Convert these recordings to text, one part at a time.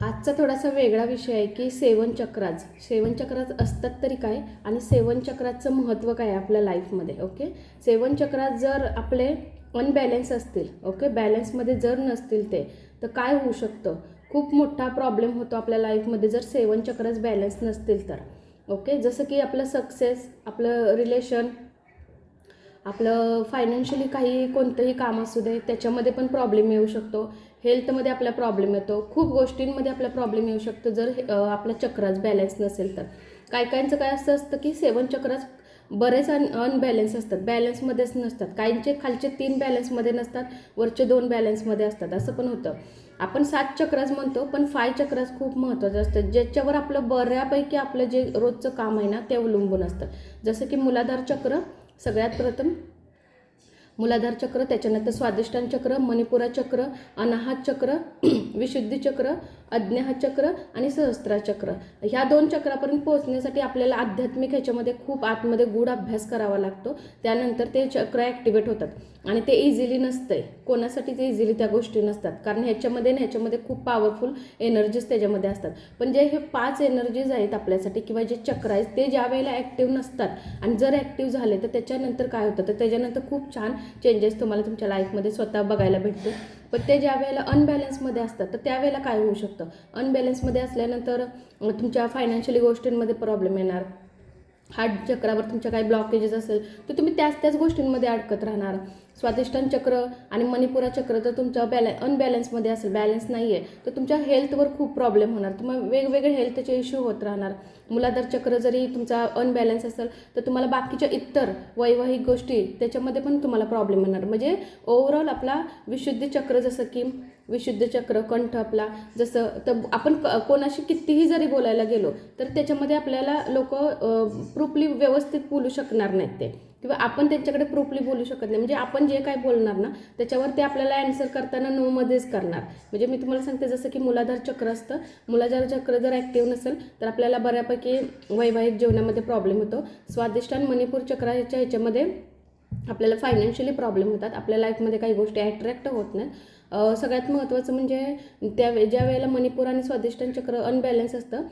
आजचा थोडासा वेगळा विषय आहे की सेवन चक्राज. सेवन चक्राज असतात तरी काय आणि सेवनचक्राचं महत्त्व काय आपल्या लाईफमध्ये ओके? सेवन चक्रात जर आपले अनबॅलेन्स असतील ओके? बॅलन्समध्ये जर नसतील ते तर काय होऊ शकतं? खूप मोठा प्रॉब्लेम होतो आपल्या लाईफमध्ये जर सेवन चक्राज बॅलन्स नसतील तर ओके? जसं की आपलं सक्सेस आपलं रिलेशन आपलं फायनान्शियली काही कोणतंही काम असू दे त्याच्यामध्ये पण प्रॉब्लेम येऊ शकतो. हेल्थमध्ये आपला प्रॉब्लेम येतो खूप गोष्टींमध्ये आपला प्रॉब्लेम येऊ शकतो जर आपला चक्राच बॅलन्स नसेल तर. काय काहींचं काय असं असतं की सेवन चक्राच बरेच अन अनबॅलन्स असतात बॅलन्समध्येच नसतात. काहींचे खालचे तीन बॅलन्समध्ये नसतात वरचे दोन बॅलन्समध्ये असतात असं पण होतं. आपण सात चक्रास म्हणतो पण फाय चक्रास खूप महत्त्वाचं असतं ज्याच्यावर आपलं बऱ्यापैकी आपलं जे रोजचं काम आहे ना ते अवलंबून असतं. जसं की मुलाधार चक्र सगळ्यात प्रथम मुलाधार चक्र त्याच्यानंतर स्वादिष्टान चक्र मणिपुरा चक्र अनाहत चक्र विशुद्धी चक्र अज्ञाचक्र आणि सहस्त्राचक्र ह्या दोन चक्रापर्यंत पोहोचण्यासाठी आपल्याला आध्यात्मिक ह्याच्यामध्ये खूप आतमध्ये गूढ अभ्यास करावा लागतो. त्यानंतर ते चक्र ॲक्टिवेट होतात. आणि ते इझिली नसतंय. कोणासाठी ते इझिली त्या गोष्टी नसतात. कारण ह्याच्यामध्ये ना ह्याच्यामध्ये खूप पॉवरफुल एनर्जीज त्याच्यामध्ये असतात. पण जे हे पाच एनर्जीज आहेत आपल्यासाठी किंवा जे चक्र आहेत ते ज्या वेळेला ॲक्टिव्ह नसतात आणि जर ॲक्टिव्ह झाले तर त्याच्यानंतर काय होतं? तर त्याच्यानंतर खूप छान चेंजेस तुम्हाला तुमच्या लाईफमध्ये स्वतः बघायला भेटते पण ते ज्या वेळेला अनबॅलन्समध्ये असतात तर त्यावेळेला काय होऊ शकतं? अनबॅलन्समध्ये असल्यानंतर तुमच्या फायनान्शियली गोष्टींमध्ये प्रॉब्लेम येणार. हार्ट चक्रावर तुमच्या काही ब्लॉकेजेस असेल तर तुम्ही त्याच त्याच गोष्टींमध्ये अडकत राहणार. स्वादिष्टान चक्र आणि मणिपुरा चक्र जर तुमच्या बॅलॅ अनबॅलन्समध्ये असेल बॅलन्स नाही आहे तर तुमच्या हेल्थवर खूप प्रॉब्लेम होणार. तुम्हाला वेगवेगळे हेल्थचे इश्यू होत राहणार. मुलाधार चक्र जरी तुमचा अनबॅलन्स असेल तर तुम्हाला बाकीच्या इतर वैवाहिक गोष्टी त्याच्यामध्ये पण तुम्हाला प्रॉब्लेम येणार म्हणजे ओव्हरऑल आपला विशुद्धी चक्र जसं की विशुद्ध चक्र कंठ आपला जसं तर आपण क- कोणाशी कितीही जरी बोलायला गेलो तर त्याच्यामध्ये आपल्याला लोक प्रुपली व्यवस्थित बोलू शकणार नाहीत ते. किंवा आपण त्यांच्याकडे प्रोपली बोलू शकत नाही. म्हणजे आपण जे काय बोलणार ना त्याच्यावर ते आपल्याला ॲन्सर करताना नोमध्येच करणार. म्हणजे मी तुम्हाला सांगते जसं की मुलाधार चक्र असतं. मुलाधार चक्र जर ॲक्टिव्ह नसेल तर आपल्याला बऱ्यापैकी वैवाहिक जीवनामध्ये प्रॉब्लेम होतो. स्वादिष्ट आणि मणिपूर चक्राच्या ह्याच्यामध्ये आपल्याला फायनान्शियली प्रॉब्लेम होतात. आपल्या लाईफमध्ये काही गोष्टी अट्रॅक्ट होत नाहीत. सगळ्यात महत्त्वाचं म्हणजे त्या ज्या वेळेला मणिपूर आणि स्वादिष्टान चक्र अनबॅलन्स असतं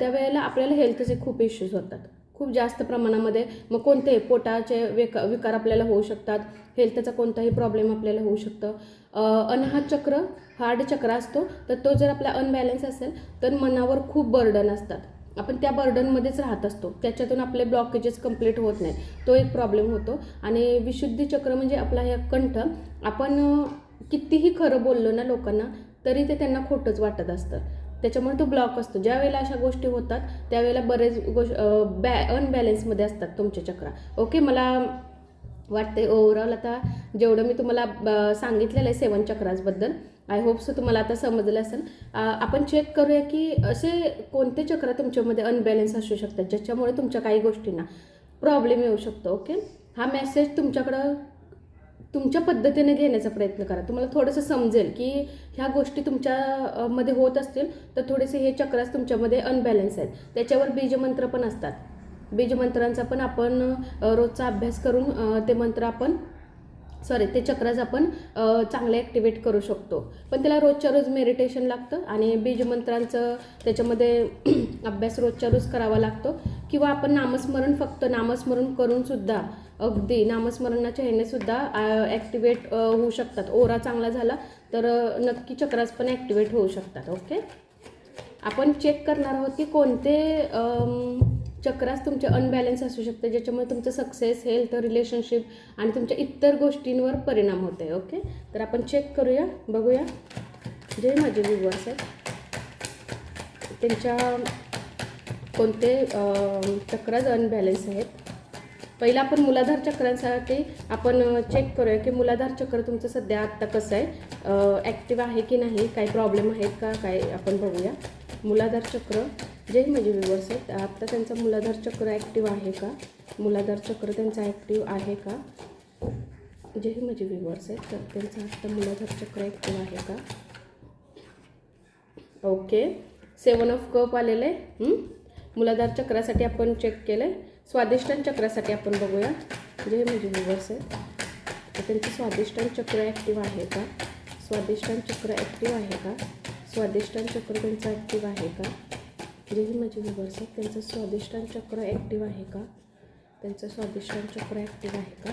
त्यावेळेला आपल्याला हेल्थचे खूप इश्यूज होतात. खूप जास्त प्रमाणामध्ये. मग कोणते पोटाचे विक विकार आपल्याला होऊ शकतात? हेल्थचा कोणताही प्रॉब्लेम आपल्याला होऊ शकतं. अं, अनाहत चक्र हार्ड चक्र असतो तर तो जर आपला अनबॅलन्स असेल तर मनावर खूप बर्डन असतात. आपण त्या बर्डनमध्येच राहत असतो. त्याच्यातून आपले ब्लॉकेजेस कंप्लीट होत नाहीत. तो एक प्रॉब्लेम होतो. आणि विशुद्धी चक्र म्हणजे आपला हे कंठ आपण कितीही खरं बोललो ना लोकांना तरी ते त्यांना खोटंच वाटत असतं. त्याच्यामुळे तो ब्लॉक असतो. ज्या वेळेला अशा गोष्टी होतात त्यावेळेला बरेच गोष्ट बॅ अनबॅलेन्समध्ये असतात तुमचे चक्र. ओके मला वाटते ओव्हरऑल आता जेवढं मी तुम्हाला ब- सांगितलेलं आहे सेवन चक्राजबद्दल आय होप सो तुम्हाला आता समजलं असेल. आपण चेक करूया की असे कोणते चक्र तुमच्यामध्ये अनबॅलेन्स असू शकतात ज्याच्यामुळे तुमच्या काही गोष्टींना प्रॉब्लेम येऊ शकतो ओके हा मेसेज तुमच्याकडं तुमच्या पद्धतीने घेण्याचा प्रयत्न करा. तुम्हाला थोडंसं समजेल की ह्या गोष्टी तुमच्यामध्ये होत असतील तर थोडेसे हे चक्रास तुमच्यामध्ये अनबॅलन्स आहेत. त्याच्यावर बीजमंत्र पण असतात. बीजमंत्रांचा पण आपण रोजचा अभ्यास करून ते मंत्र आपण सॉरी ते चक्राज आपण चांगले ॲक्टिवेट करू शकतो. पण त्याला रोजच्या रोज मेडिटेशन लागतं आणि बीजमंत्रांचं त्याच्यामध्ये अभ्यास रोजच्या रोज करावा लागतो. किंवा आपण नामस्मरण फक्त नामस्मरण करून सुद्धा अगदी नामस्मरणाच्या ह्याने सुद्धा ॲक्टिवेट होऊ शकतात. ओरा चांगला झाला तर नक्की चक्रास पण ॲक्टिवेट होऊ शकतात. ओके आपण चेक करणार आहोत की कोणते चक्रास तुमचे अनबॅलन्स असू शकते ज्याच्यामुळे तुमचं सक्सेस हेल्थ रिलेशनशिप आणि तुमच्या इतर गोष्टींवर परिणाम होते ओके तर आपण चेक करूया बघूया. जे माझे व्ह्युअर्स आहेत त्यांच्या कोणते अम, चक्राज आहेत. पहिला आपण मुलाधार चक्रांसाठी आपण चेक करूया की मुलाधार चक्र तुमचं सध्या आत्ता कसं आहे. ॲक्टिव्ह आहे की नाही काही प्रॉब्लेम आहेत का काय आपण बघूया. मुलाधार चक्र जे म्हणजे माझे व्ह्युअर्स आहेत आत्ता त्यांचा मुलाधार चक्र ॲक्टिव्ह आहे का? मुलाधार चक्र त्यांचा ॲक्टिव्ह आहे का? जे म्हणजे माझे व्ह्युअर्स आहेत तर त्यांचा आत्ता मुलाधार चक्र ॲक्टिव्ह आहे का? ओके. सेवन ऑफ कप आलेलं आहे. मुलाधार चक्रासाठी आपण चेक केलं आहे स्वादिष्टान चक्रासाठी आपण बघूया. जे म्हणजे व्ह्युअर्स म्हणजे आहेत तर त्यांचं स्वादिष्टान चक्र ॲक्टिव्ह आहे का? स्वादिष्टान चक्र ॲक्टिव्ह आहे का? स्वादिष्टान चक्र त्यांचं ॲक्टिव्ह आहे का? जे ही माझे विवर्स आहेत त्यांचं स्वादिष्टान चक्र ॲक्टिव्ह आहे का? त्यांचं स्वादिष्टान चक्र ॲक्टिव्ह आहे का?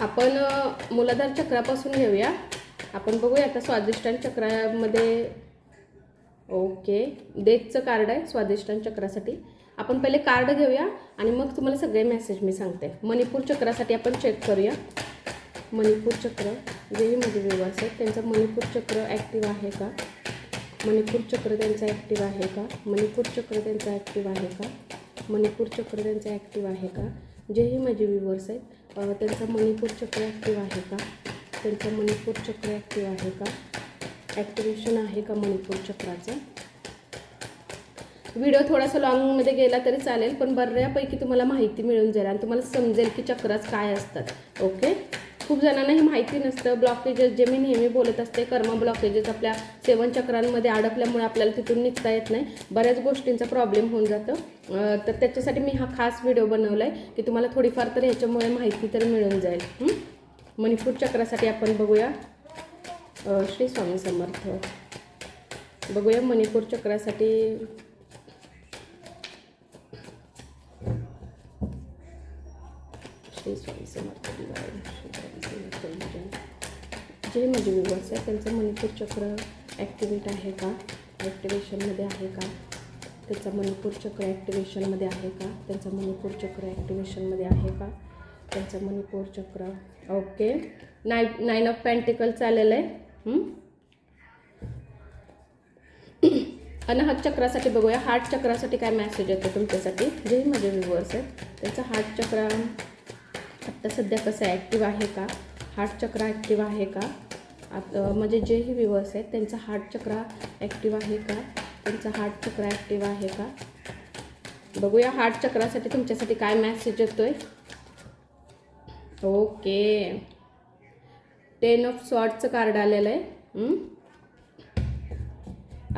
आपण मुलाधार चक्रापासून घेऊया. आपण बघूया आता स्वादिष्टान चक्रामध्ये ओके. डेटचं कार्ड आहे स्वादिष्टान चक्रासाठी. आपण पहिले कार्ड घेऊया आणि मग तुम्हाला सगळे मेसेज मी सांगते. मणिपूर चक्रासाठी आपण चेक करूया. मणिपूर चक्र जेही माझे विवास आहेत त्यांचं मणिपूर चक्र ॲक्टिव्ह आहे का? मणिपूर चक्र त्यांचं ॲक्टिव्ह आहे का? मणिपूर चक्र त्यांचं ॲक्टिव्ह आहे का? मणिपूर चक्र त्यांचं ॲक्टिव्ह आहे का? जेही माझे विवर्स आहेत त्यांचं मणिपूर चक्र ॲक्टिव्ह आहे का? त्यांचं मणिपूर चक्र ॲक्टिव्ह आहे का? ॲक्टिवेशन आहे का मणिपूर चक्राचं? व्हिडिओ थोडासा लॉंगमध्ये गेला तरी चालेल पण बऱ्यापैकी तुम्हाला माहिती मिळून जाईल आणि तुम्हाला समजेल की चक्राच काय असतात. ओके खूप जणांना हे माहिती नसतं. ब्लॉकेजेस जे मी नेहमी बोलत असते कर्म ब्लॉकेजेस आपल्या सेवन चक्रांमध्ये अडकल्यामुळे आपल्याला तिथून निघता येत नाही. बऱ्याच गोष्टींचा प्रॉब्लेम होऊन जातं. तर त्याच्यासाठी मी हा खास व्हिडिओ बनवला आहे की तुम्हाला थोडीफार तर ह्याच्यामुळे माहिती तर मिळून जाईल. मणिपूर चक्रासाठी आपण बघूया. श्री स्वामी समर्थ. बघूया मणिपूर चक्रासाठी श्री स्वामी समर्थ जे माझे विवर्स आहे त्यांचं मणिपूर चक्र ॲक्टिवेट आहे का? ॲक्टिवेशनमध्ये आहे का? त्याचा मणिपूर चक्र ॲक्टिवेशनमध्ये आहे का? त्यांचा मणिपूर चक्र ॲक्टिवेशनमध्ये आहे का? त्यांचं मणिपूर चक्र. ओके नाय नाईन ऑफ पॅन्टिकल आलेलं आहे. अनाहत चक्रासाठी बघूया. हार्ट चक्रासाठी काय मॅसेज येतो तुमच्यासाठी? जे माझे व्ह्युअर्स आहेत त्यांचं हार्ट चक्र आत्ता सध्या कसं आहे? ॲक्टिव्ह आहे का? हार्ट चक्र ॲक्टिव्ह आहे का? म्हणजे जेही व्ह्युअर्स आहेत त्यांचं हार्ट चक्र ॲक्टिव्ह आहे का? त्यांचं हार्ट चक्र ॲक्टिव्ह आहे का? बघूया हार्ट चक्रासाठी तुमच्यासाठी काय मॅसेज येतो आहे ओके टेन ऑफ सॉर्टचं कार्ड आलेलं आहे.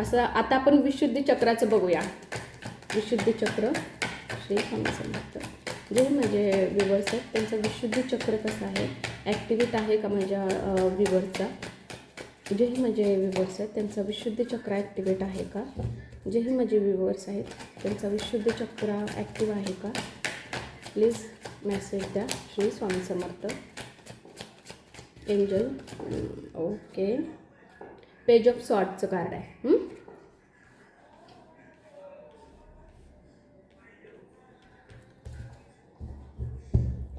असं आता आपण विशुद्धी चक्राचं बघूया. विशुद्धी चक्र. श्री स्वामी समर्थ जे माझे विवर्स आहेत. त्यांचं विशुद्धी चक्र कसं आहे? ॲक्टिव्हिट आहे का माझ्या विवर्सचा जेही माझे विवर्स आहेत त्यांचं विशुद्ध चक्र ॲक्टिवेट आहे का? जेही माझे विवर्स आहेत त्यांचा विशुद्ध चक्र ॲक्टिव्ह आहे का? प्लीज मेसेज द्या. Shri Swami Samarth. Angel okay page of सॉर्टचं card आहे.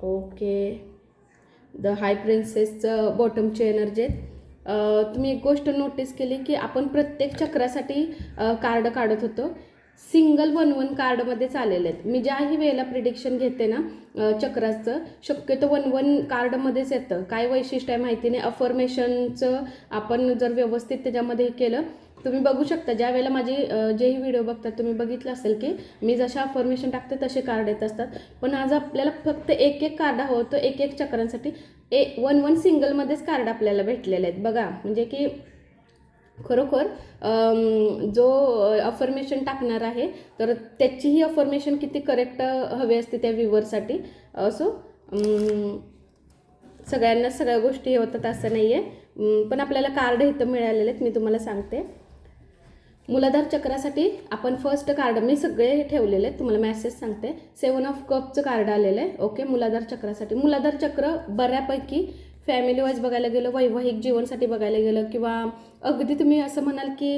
ओके द हाय प्रिन्सेसचं बॉटमची एनर्जी आहेत. तुम्ही एक गोष्ट नोटीस केली की आपण प्रत्येक चक्रासाठी कार्ड काढत होतो. सिंगल वन वन कार्डमध्ये चाललेले आहेत. मी ज्याही वेळेला प्रिडिक्शन घेते ना चक्राचं शक्यतो वन वन कार्डमध्येच येतं. काय वैशिष्ट्य आहे माहिती नाही. अफर्मेशनचं आपण जर व्यवस्थित त्याच्यामध्ये केलं तुम्ही बघू शकता. ज्या वेळेला माझी जेही व्हिडिओ बघतात तुम्ही बघितलं असेल की मी जशा अफर्मेशन टाकते तसे कार्ड येत असतात. पण आज आपल्याला फक्त एक एक कार्ड हवं होतं एक एक चक्रांसाठी ए वन वन सिंगलमध्येच कार्ड आपल्याला भेटलेले आहेत. बघा म्हणजे की खरोखर जो अफर्मेशन टाकणार आहे तर त्याचीही अफर्मेशन किती करेक्ट हवी असते त्या व्ह्युअरसाठी असो सगळ्यांना सगळ्या गोष्टी हे होतात असं नाही आहे पण आपल्याला कार्ड इथं मिळालेले आहेत मी तुम्हाला सांगते. मुलाधार चक्रासाठी आपण फर्स्ट कार्ड मी सगळे ठेवलेले आहेत तुम्हाला मॅसेज सांगते. सेवन ऑफ कपचं कार्ड आलेलं आहे ओके मुलाधार चक्रासाठी. मुलाधार चक्र बऱ्यापैकी फॅमिली वाईज बघायला गेलं वैवाहिक जीवनसाठी बघायला गेलं किंवा अगदी तुम्ही असं म्हणाल की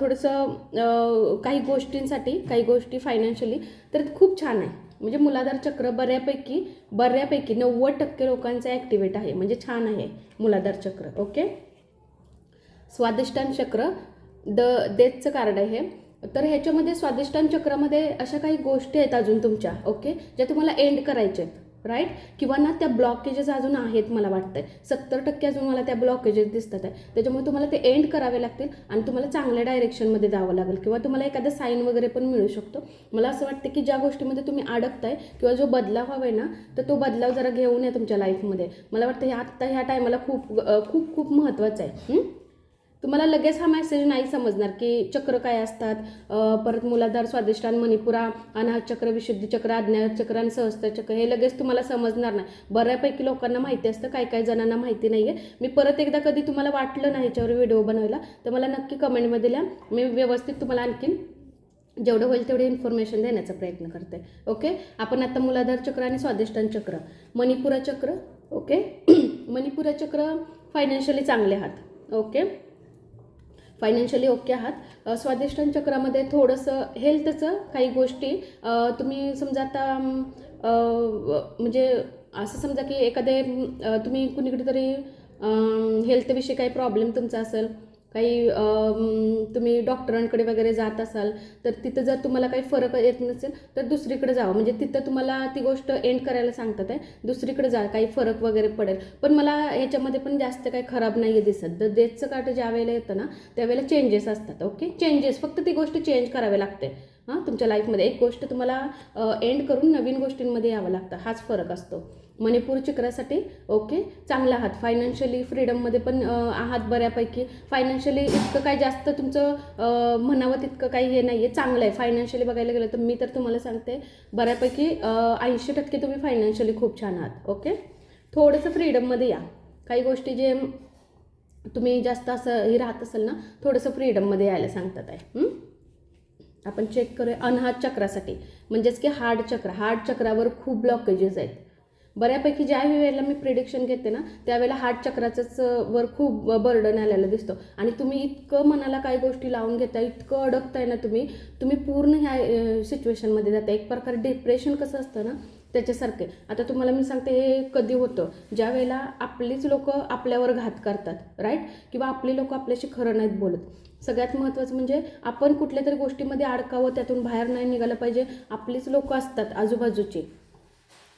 थोडंसं काही गोष्टींसाठी काही गोष्टी फायनान्शियली तर खूप छान आहे. म्हणजे मुलाधार चक्र बऱ्यापैकी बऱ्यापैकी नव्वद टक्के लोकांचं ॲक्टिवेट आहे. म्हणजे छान आहे मुलाधार चक्र ओके? स्वादिष्टान चक्र द डेथचं कार्ड आहे तर ह्याच्यामध्ये स्वादिष्टान चक्रामध्ये अशा काही गोष्टी आहेत अजून तुमच्या ओके? ज्या तुम्हाला एंड करायच्या आहेत. राईट किंवा ना त्या ब्लॉकेजेस अजून आहेत मला वाटतंय. सत्तर टक्के अजून मला त्या ब्लॉकेजेस दिसतात आहे. त्याच्यामुळे तुम्हाला ते एंड करावे लागतील आणि तुम्हाला चांगल्या डायरेक्शनमध्ये जावं लागेल. किंवा तुम्हाला एखादा साईन वगैरे पण मिळू शकतो. मला असं वाटतं की ज्या गोष्टीमध्ये तुम्ही अडकताय किंवा जो बदलाव हवा आहे ना तर तो बदलाव जरा घेऊन या तुमच्या लाईफमध्ये मला वाटतं हे आत्ता ह्या टायमाला खूप खूप खूप महत्त्वाचं आहे. तुम्हाला लगेच हा मेसेज नाही समजणार की चक्र काय असतात. परत मुलाधार स्वादिष्टान मणिपुरा अनाहत चक्र विशुद्धी चक्र अज्ञात चक्र आणि सहस्त्र चक्र हे लगेच तुम्हाला समजणार नाही. बऱ्यापैकी लोकांना माहिती असतं काही काही जणांना माहिती नाही आहे मी परत एकदा कधी तुम्हाला वाटलं नाही ह्याच्यावर व्हिडिओ बनवायला तर मला नक्की कमेंटमध्ये लिहा. मी व्यवस्थित तुम्हाला आणखीन जेवढं होईल तेवढे इन्फॉर्मेशन देण्याचा प्रयत्न करते. ओके आपण आता मुलाधार चक्र आणि स्वादिष्टान चक्र मणिपुरा चक्र ओके मणिपुरा चक्र फायनान्शियली चांगले आहात. ओके फायनान्शियली ओके आहात. अ, चक्रामध्ये थोडंसं हेल्थचं काही गोष्टी तुम्ही समजा आता म्हणजे असं समजा की एखादे तुम्ही कुणीकडे तरी हेल्थविषयी काही प्रॉब्लेम तुमचा असेल काही तुम्ही डॉक्टरांकडे वगैरे जात असाल तर तिथं जर तुम्हाला काही फरक येत नसेल तर दुसरीकडे जावं. म्हणजे तिथं तुम्हाला ती गोष्ट एंड करायला सांगतात आहे दुसरीकडे जा काही फरक वगैरे पडेल. पण मला ह्याच्यामध्ये पण जास्त काही खराब नाही आहे दिसत. तर डेटचं कार्ड ज्या वेळेला येतं ना त्यावेळेला चेंजेस असतात ओके चेंजेस फक्त ती गोष्ट चेंज करावी लागते हां. तुमच्या लाईफमध्ये एक गोष्ट तुम्हाला एंड करून नवीन गोष्टींमध्ये यावं लागतं. हाच फरक असतो. मणिपूर चक्रासाठी ओके चांगला आहात. फायनान्शियली फ्रीडममध्ये पण आहात बऱ्यापैकी. फायनान्शियली इतकं काय जास्त तुमचं म्हणावं तितकं काही हे नाही आहे चांगलं आहे फायनान्शियली बघायला गेलं तर मी तर तुम्हाला सांगते बऱ्यापैकी ऐंशी टक्के तुम्ही फायनान्शियली खूप छान आहात ओके थोडंसं फ्रीडममध्ये या. काही गोष्टी जे तुम्ही जास्त असं हे राहत असाल ना थोडंसं फ्रीडममध्ये यायला सांगतात आहे आपण चेक करूया. अनहात चक्रासाठी. म्हणजेच की हार्ड चक्र. हार्ड चक्रावर खूप ब्लॉकेजेस आहेत. बऱ्यापैकी ज्या वेळेला मी प्रिडिक्शन घेते ना त्यावेळेला हार्ट चक्राचंच वर खूप बर्डन आलेलं दिसतो. आणि तुम्ही इतकं मनाला काही गोष्टी लावून घेता इतकं अडकताय ना तुम्ही तुम्ही पूर्ण ह्या सिच्युएशनमध्ये जाता. एक प्रकारे डिप्रेशन कसं असतं ना त्याच्यासारखे आता तुम्हाला मी सांगते हे कधी होतं? ज्या वेळेला आपलीच लोक आपल्यावर घात करतात राईट किंवा आपली लोक आपल्याशी खरं नाहीत बोलत. सगळ्यात महत्त्वाचं म्हणजे आपण कुठल्या तरी गोष्टीमध्ये अडकावं त्यातून बाहेर नाही निघालं पाहिजे. आपलीच लोक असतात आजूबाजूची.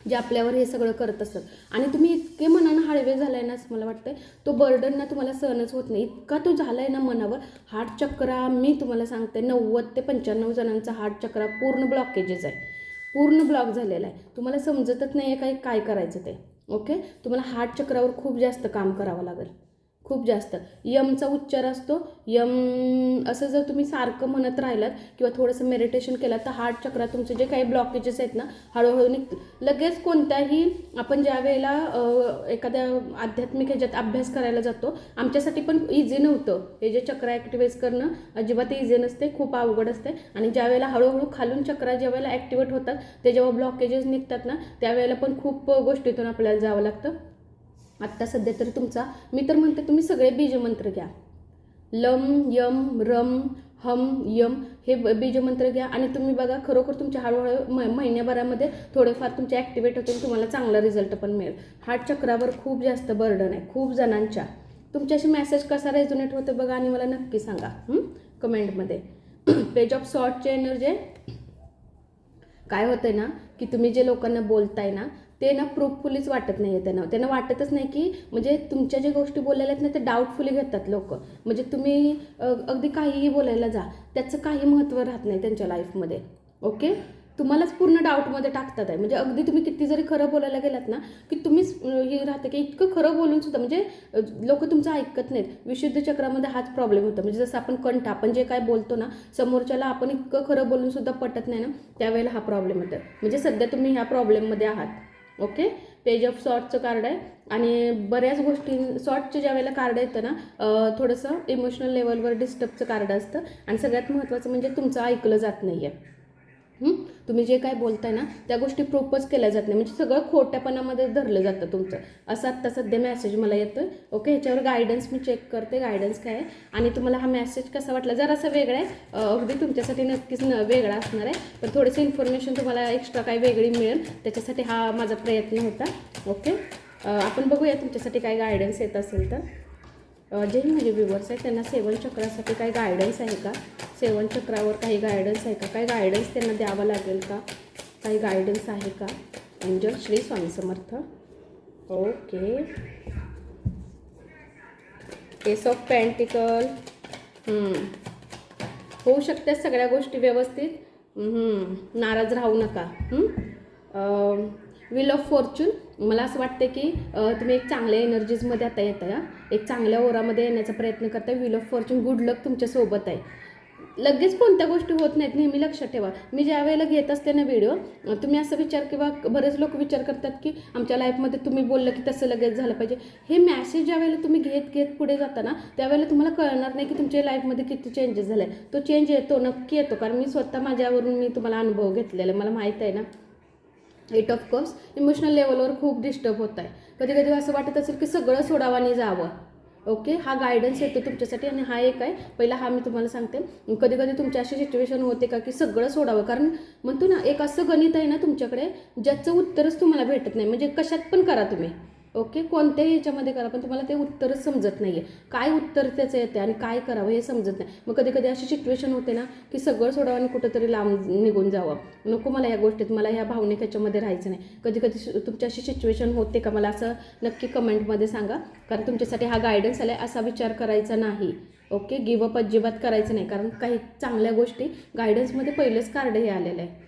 जे आपल्यावर हे सगळं करत असतात. आणि तुम्ही इतके मनानं हळवे झालाय ना असं मला वाटतंय. तो बर्डन ना तुम्हाला सहनच होत नाही. इतका तो झालाय ना मनावर हार्ट चक्रा मी तुम्हाला सांगते नव्वद ते पंच्याण्णव जणांचा हार्ट चक्रा पूर्ण ब्लॉकेजेस आहे. पूर्ण ब्लॉक झालेला आहे. तुम्हाला समजतच नाही आहे काय काय करायचं ते. ओके तुम्हाला हार्ट चक्रावर खूप जास्त काम करावं लागेल. खूप जास्त. यमचा उच्चार असतो. यम असं जर तुम्ही सारखं म्हणत राहिलात किंवा थोडंसं मेडिटेशन केलं तर हार्ट चक्रात तुमचे जे काही ब्लॉकेजेस आहेत ना हळूहळू निघतील लगेच कोणत्याही आपण ज्या वेळेला एखाद्या आध्यात्मिक ह्याच्यात अभ्यास करायला जातो आमच्यासाठी पण इझी नव्हतं. हे जे चक्र ॲक्टिवेट करणं अजिबात इझी नसते खूप अवघड असते. आणि ज्या वेळेला हळूहळू खालून चक्र ज्या वेळेला ॲक्टिवेट होतात ते जेव्हा ब्लॉकेजेस निघतात ना त्यावेळेला पण खूप गोष्टीतून आपल्याला जावं लागतं. आत्ता सध्या तरी तुमचा. मी तर म्हणते तुम्ही सगळे बीजमंत्र घ्या. लम यम रम हम यम हे बीजमंत्र घ्या. आणि तुम्ही बघा खरोखर तुमच्या हळूहळू म महिन्याभरामध्ये थोडेफार तुमचे ॲक्टिवेट होतील तुम्हाला चांगला रिझल्ट पण मिळेल. हार्ट चक्रावर खूप जास्त बर्डन आहे खूप जणांच्या. तुमच्याशी मेसेज कसा रेझोनेट होतो बघा आणि मला नक्की सांगा कमेंटमध्ये पेज ऑफ सॉर्टचे एनर्जी काय होतंय ना की तुम्ही जे लोकांना बोलताय ना ते ना प्रूफफुलीच वाटत नाही आहे त्यांना. त्यांना वाटतच नाही की म्हणजे तुमच्या ज्या गोष्टी बोलायला आहेत ना ते डाऊटफुली घेतात लोक. म्हणजे तुम्ही अगदी काहीही बोलायला जा त्याचं काही महत्त्व राहत नाही त्यांच्या लाईफमध्ये ओके तुम्हालाच पूर्ण डाऊटमध्ये टाकतात आहे. म्हणजे अगदी तुम्ही किती जरी खरं बोलायला गेलात ना की तुम्हीच हे राहतं की इतकं खरं बोलून सुद्धा म्हणजे लोक तुमचं ऐकत नाहीत. विशुद्ध चक्रामध्ये हाच प्रॉब्लेम होता. म्हणजे जसं आपण कंठ आपण जे काय बोलतो ना समोरच्याला आपण इतकं खरं बोलून सुद्धा पटत नाही ना त्यावेळेला हा प्रॉब्लेम होतो म्हणजे सध्या तुम्ही ह्या प्रॉब्लेममध्ये आहात. ओके? पेज ऑफ सॉर्टचं कार्ड आहे. आणि बऱ्याच गोष्टी सॉर्टचं ज्या वेळेला कार्ड येतं ना थोडंसं इमोशनल लेवलवर डिस्टर्बचं कार्ड असतं. आणि सगळ्यात महत्त्वाचं म्हणजे तुमचं ऐकलं जात नाही आहे तुम्ही जे काय बोलताय ना त्या गोष्टी प्रोपोज केल्या जात नाही. म्हणजे सगळं खोट्यापणामध्ये धरलं जातं तुमचं. असं आत्ता सध्या मेसेज मला येतोय. ओके ह्याच्यावर गायडन्स मी चेक करते. गायडन्स काय आहे? आणि तुम्हाला हा मेसेज कसा वाटला? जरासा वेगळा आहे. अगदी तुमच्यासाठी नक्कीच न वेगळा असणार आहे. पण थोडीशी इन्फॉर्मेशन तुम्हाला एक्स्ट्रा काय वेगळी मिळेल. त्याच्यासाठी हा माझा प्रयत्न होता. ओके आपण बघूया तुमच्यासाठी काय गायडन्स येत असेल तर. जे माझे व्ह्युअर्स आहेत त्यांना सेवन चक्रासाठी काही गायडन्स आहे का? सेवन चक्रावर काही गायडन्स आहे का? काही गायडन्स त्यांना द्यावं लागेल का? काही गायडन्स आहे का? Angel Shri Swami Samarth okay case of pentacle होऊ शकतात सगळ्या गोष्टी व्यवस्थित. Hmm. नाराज राहू नका. विल ऑफ फॉर्च्यून मला असं वाटतं की तुम्ही एक चांगल्या एनर्जीजमध्ये आता येताय एक चांगल्या ओरामध्ये येण्याचा प्रयत्न करताय. Wheel of fortune good luck तुमच्यासोबत आहे. लगेच कोणत्या गोष्टी होत नाहीत नेहमी लक्षात ठेवा. मी ज्या वेळेला घेत असते ना व्हिडिओ तुम्ही असं विचार किंवा बरेच लोक विचार करतात की आमच्या लाईफमध्ये तुम्ही बोललं की तसं लगेच झालं पाहिजे. हे मॅसेज ज्या वेळेला तुम्ही घेत घेत पुढे जाताना त्यावेळेला तुम्हाला कळणार नाही की तुमच्या लाईफमध्ये किती चेंजेस झाले तो चेंज येतो नक्की येतो. कारण मी स्वतः माझ्यावरून मी तुम्हाला अनुभव घेतलेला मला माहीत आहे ना. एट ऑफ कप्स इमोशनल लेवलवर खूप डिस्टर्ब होत आहे. कधी कधी असं वाटत असेल की सगळं सोडावानी जावं. ओके हा गायडन्स येतो तुमच्यासाठी आणि हा एक आहे. पहिला हा मी तुम्हाला सांगते. कधी कधी तुमच्या अशी सिच्युएशन होते का की सगळं सोडावं. कारण म्हणतो ना एक असं गणित आहे ना तुमच्याकडे ज्याचं उत्तरच तुम्हाला भेटत नाही. म्हणजे कशात पण करा तुम्ही. ओके? कोणत्याही याच्यामध्ये करा पण तुम्हाला ते उत्तरच समजत नाही आहे काय उत्तर त्याचं येते आणि काय करावं हे समजत नाही. मग कधी कधी अशी सिच्युएशन होते ना की सगळं सोडावं आणि कुठंतरी लांब निघून जावं. नको मला या गोष्टीत मला ह्या भावनिक ह्याच्यामध्ये राहायचं नाही. कधी कधी सि- तुमची अशी सिच्युएशन होते का? मला असं नक्की कमेंटमध्ये सांगा. कारण तुमच्यासाठी हा गायडन्स आला आहे असा विचार करायचा नाही. ओके? गिवअप अजिबात करायचं नाही. कारण काही चांगल्या गोष्टी गायडन्समध्ये पहिलंच कार्ड हे आलेलं आहे.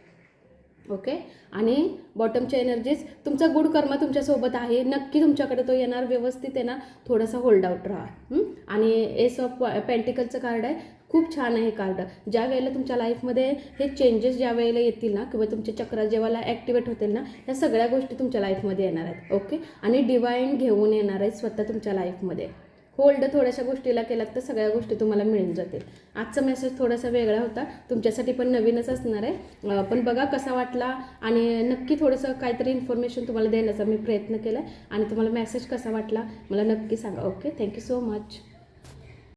ओके? आणि बॉटमच्या एनर्जीज तुमचा गुड कर्म तुमच्यासोबत आहे. नक्की तुमच्याकडे तो येणार व्यवस्थित येणार. थोडासा होल्ड आउट राहा. आणि एस ऑफ पेंटिकलचं कार्ड आहे. खूप छान आहे कार्ड ज्या वेळेला तुमच्या लाईफमध्ये हे चेंजेस ज्या वेळेला येतील ना किंवा तुमचे चक्र जेव्हा ॲक्टिवेट होतील ना ह्या सगळ्या गोष्टी तुमच्या लाईफमध्ये येणार आहेत. ओके? आणि डिवाईन घेऊन येणार आहेत स्वतः तुमच्या लाईफमध्ये होल्ड थोड्याशा गोष्टीला केलात तर सगळ्या गोष्टी तुम्हाला मिळून जातील. आजचा मेसेज थोडासा वेगळा होता. तुमच्यासाठी पण नवीनच असणार आहे. पण बघा कसा वाटला आणि नक्की थोडंसं काहीतरी इन्फॉर्मेशन तुम्हाला देण्याचा मी प्रयत्न केला आणि तुम्हाला मेसेज कसा वाटला मला नक्की सांगा. Okay thank you so much